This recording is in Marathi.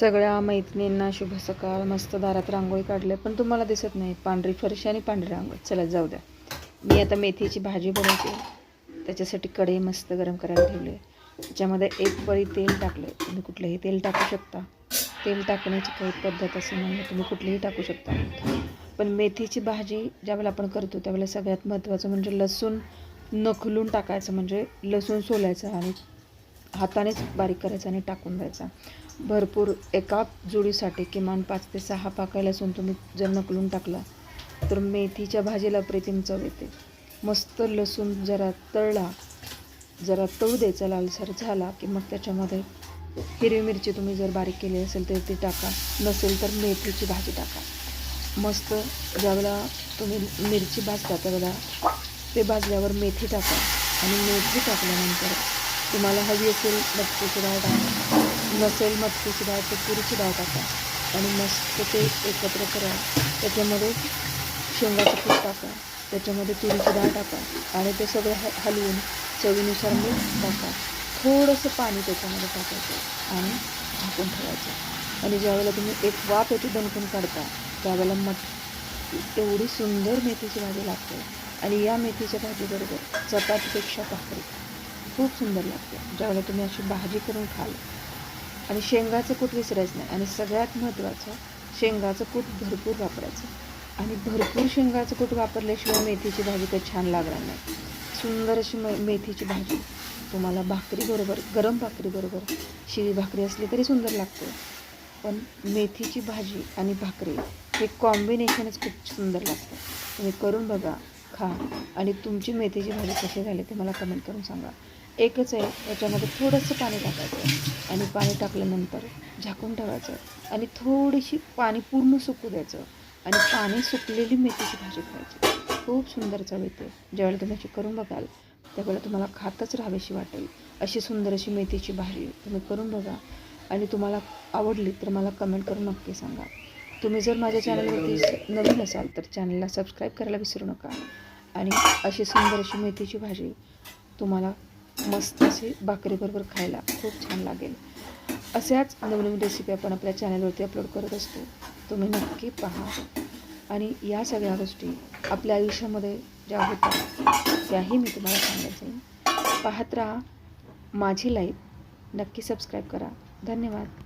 सगळ्या मैत्रिणींना शुभ सकाळ मस्त दारात रांगोळी काढले पण तुम्हाला दिसत नाही. पांढरी फरशी आणि पांढरी रांगोळी. चला जाऊ द्या. मी आता मेथीची भाजी बनवते. त्याच्यासाठी कढई मस्त गरम करायला ठेवली त्याच्यामध्ये एक पळी तेल टाकले तुम्ही कुठलंही तेल टाकू शकता. तेल टाकण्याची काही पद्धत असं नाही तुम्ही कुठलीही टाकू शकता. पण मेथीची भाजी ज्यावेळेला आपण करतो त्यावेळेला सगळ्यात महत्त्वाचं म्हणजे लसूण नखलून टाकायचं. म्हणजे लसूण सोलायचं आणि हातानेच बारीक करायचा आणि टाकून द्यायचा. भरपूर एका जोडीसाठी किमान पाच ते सहा पाकळ्या लसूण तुम्ही जर नकलून टाकला तर मेथीच्या भाजीला प्रेतीम चव येते. मस्त लसूण जरा तळला जरा तळू द्यायचा लालसर झाला की मग त्याच्यामध्ये हिरवी मिरची तुम्ही जर बारीक केली असेल तर ती टाका. नसेल तर मेथीची भाजी टाका. मस्त ज्यावेळेला तुम्ही मिरची भाजता त्यावेळेला ते भाजल्यावर मेथी टाका. आणि मेथी टाकल्यानंतर तुम्हाला हवी असेल मटकीची डाळ टाका. नसेल मटकीची डाळ तर तुरीची डाळ टाका. आणि मस्त ते एकत्र करा. त्याच्यामध्ये शेंगाचं पीठ टाका. त्याच्यामध्ये तुरीची डाळ टाका. आणि ते सगळं ह हलवून चवीनुसार मीठ टाका. थोडंसं पाणी त्याच्यामध्ये टाकायचं आणि झाकून ठेवायचं. आणि ज्यावेळेला तुम्ही एक वाफ याची दणकून काढता त्यावेळेला मट एवढी सुंदर मेथीची भाजी लागते. आणि या मेथीच्या भाजीबरोबर चपातीपेक्षा भाकरी खूप सुंदर लागते. ज्यावेळेला तुम्ही अशी भाजी करून खाल आणि शेंगाचं कूट विसरायचं नाही. आणि सगळ्यात महत्त्वाचं शेंगाचं कूट भरपूर वापरायचं. आणि भरपूर शेंगाचं कूट वापरल्याशिवाय मेथीची भाजी काही छान लागणार नाही. सुंदर अशी मे मेथीची भाजी. तुम्हाला भाकरीबरोबर गरम भाकरीबरोबर शिळी भाकरी असली तरी सुंदर लागते. पण मेथीची भाजी आणि भाकरी हे कॉम्बिनेशनच खूप सुंदर लागतं. तुम्ही करून बघा खा. आणि तुमची मेथीची भाजी कशी झाली ते मला कमेंट करून सांगा. एकच आहे याच्यामध्ये थोडंसं पाणी टाकायचं आणि पाणी टाकल्यानंतर झाकून ठेवायचं आणि थोडीशी पाणी पूर्ण सुकू द्यायचं आणि पाणी सुकलेली मेथीची भाजी खायची. खूप सुंदर चव येते. ज्यावेळेला तुम्ही अशी करून बघाल त्यावेळेला तुम्हाला खातच राहावीशी वाटेल. अशी सुंदर अशी मेथीची भाजी तुम्ही करून बघा. आणि तुम्हाला आवडली तर मला कमेंट करून नक्की सांगा. तुम्ही जर माझ्या चॅनलवरती नवीन असाल तर चॅनलला सबस्क्राईब करायला विसरू नका. आणि अशी सुंदर अशी मेथीची भाजी तुम्हाला मस्त अशी भाकरीबरोबर खायला खूप छान लागेल. अशाच नवनवीन रेसिपी आपण आपल्या चॅनलवरती अपलोड करत असतो तुम्ही नक्की पहा. आणि या सगळ्या गोष्टी आपल्या आयुष्यामध्ये ज्या होतात त्याही मी तुम्हाला सांगत जाईन पाहत राहा. माझी लाईफ नक्की सबस्क्राईब करा. धन्यवाद.